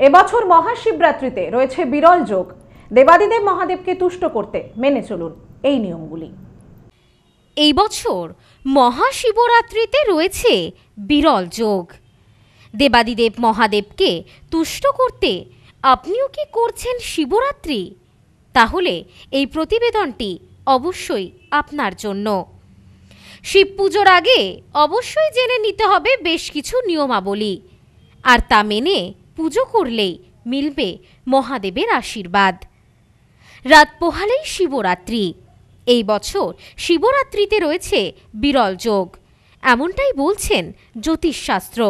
এবছর মহাশিবরাত্রিতে রয়েছে বিরল যোগ। দেবাদিদেব মহাদেবকে তুষ্ট করতে মেনে চলুন এই নিয়মগুলি। এই বছর মহাশিবরাত্রিতে রয়েছে বিরল যোগ। দেবাদিদেব মহাদেবকে তুষ্ট করতে আপনিও কি করছেন শিবরাত্রি? তাহলে এই প্রতিবেদনটি অবশ্যই আপনার জন্য। শিব পুজোর আগে অবশ্যই জেনে নিতে হবে বেশ কিছু নিয়মাবলী। আর তা মেনে পুজো করলেই মিলবে মহাদেবের আশীর্বাদ। রাত পোহালেই শিবরাত্রি। এই বছর শিবরাত্রিতে রয়েছে বিরল যোগ। এমনটাই বলছেন জ্যোতিষশাস্ত্র।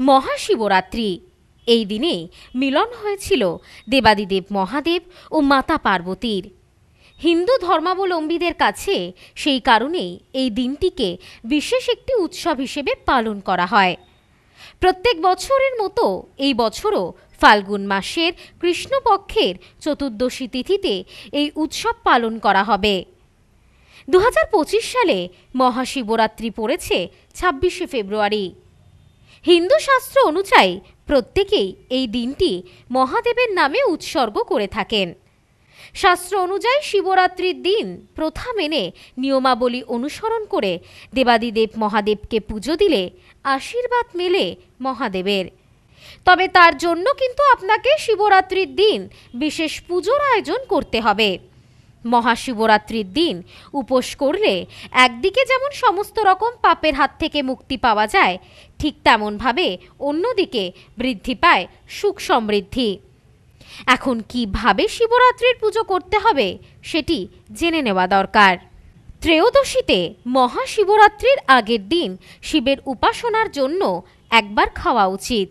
মহাশিবরাত্রি। এই দিনে মিলন হয়েছিল দেবাদিদেব মহাদেব ও মাতা পার্বতীর। হিন্দু ধর্মাবলম্বীদের কাছে সেই কারণেই এই দিনটিকে বিশেষ একটি উৎসব হিসেবে পালন করা হয়। প্রত্যেক বছরের মতো এই বছরও ফাল্গুন মাসের কৃষ্ণপক্ষের চতুর্দশী তিথিতে এই উৎসব পালন করা হবে। দু হাজার পঁচিশ সালে মহাশিবরাত্রি পড়েছে ছাব্বিশে ফেব্রুয়ারি। হিন্দু শাস্ত্র অনুযায়ী প্রত্যেকেই এই দিনটি মহাদেবের নামে উৎসর্গ করে থাকেন। শাস্ত্র অনুযায়ী শিবরাত্রির দিন প্রথা মেনে নিয়মাবলী অনুসরণ করে দেবাদিদেব মহাদেবকে পুজো দিলে আশীর্বাদ মেলে মহাদেবের। তবে তার জন্য কিন্তু আপনাকে শিবরাত্রির দিন বিশেষ পুজোর আয়োজন করতে হবে। মহাশিবরাত্রির দিন উপোস করলে একদিকে যেমন সমস্ত রকম পাপের হাত থেকে মুক্তি পাওয়া যায়, ঠিক তেমনভাবে অন্যদিকে বৃদ্ধি পায় সুখ সমৃদ্ধি। এখন কীভাবে শিবরাত্রির পুজো করতে হবে সেটি জেনে নেওয়া দরকার। ত্রয়োদশীতে মহাশিবরাত্রির আগের দিন শিবের উপাসনার জন্য একবার খাওয়া উচিত।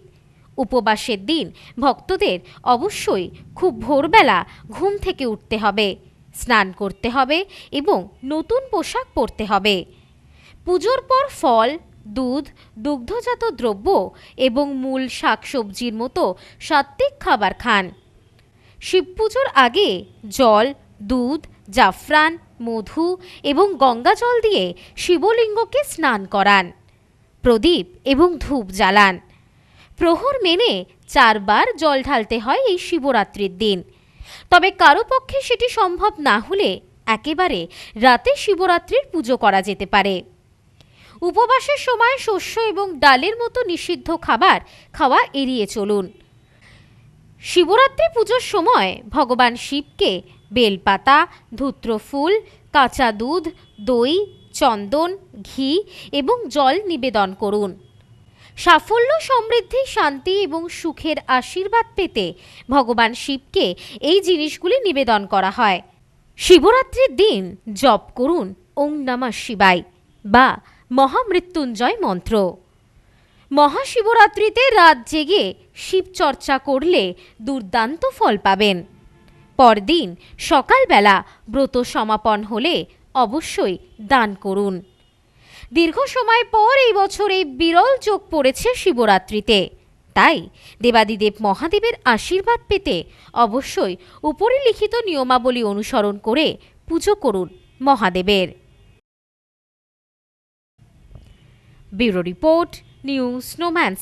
উপবাসের দিন ভক্তদের অবশ্যই খুব ভোরবেলা ঘুম থেকে উঠতে হবে, স্নান করতে হবে এবং নতুন পোশাক পরতে হবে। পুজোর পর ফল, দুধ, দুগ্ধজাত দ্রব্য এবং মূল শাকসবজির মতো সাত্ত্বিক খাবার খান। শিব পুজোর আগে জল, দুধ, জাফরান, মধু এবং গঙ্গা জল দিয়ে শিবলিঙ্গকে স্নান করান, প্রদীপ এবং ধূপ জ্বালান। প্রহর মেনে চারবার জল ঢালতে হয় এই শিবরাত্রির দিন। তবে কারও পক্ষে সেটি সম্ভব না হলে একেবারে রাতে শিবরাত্রির পুজো করা যেতে পারে। উপবাসের সময় শস্য এবং ডালের মতো নিষিদ্ধ খাবার খাওয়া এড়িয়ে চলুন। শিবরাত্রি পুজোর সময় ভগবান শিবকে বেলপাতা ধূত্র ফুল কাঁচা দুধ, দই, চন্দন, ঘি এবং জল নিবেদন করুন। সাফল্য, সমৃদ্ধি, শান্তি এবং সুখের আশীর্বাদ পেতে ভগবান শিবকে এই জিনিসগুলি নিবেদন করা হয়। শিবরাত্রির দিন জপ করুন ওং নমঃ শিবায় বা মহামৃত্যুঞ্জয় মন্ত্র। মহাশিবরাত্রিতে রাত জেগে শিবচর্চা করলে দুর্দান্ত ফল পাবেন। পরদিন সকালবেলা ব্রত সমাপন হলে অবশ্যই দান করুন। দীর্ঘ সময় পর এই বছর এই বিরল যোগ পড়েছে শিবরাত্রিতে। তাই দেবাদিদেব মহাদেবের আশীর্বাদ পেতে অবশ্যই উপরে লিখিত নিয়মাবলী অনুসরণ করে পুজো করুন মহাদেবের। Bureau report new snowman's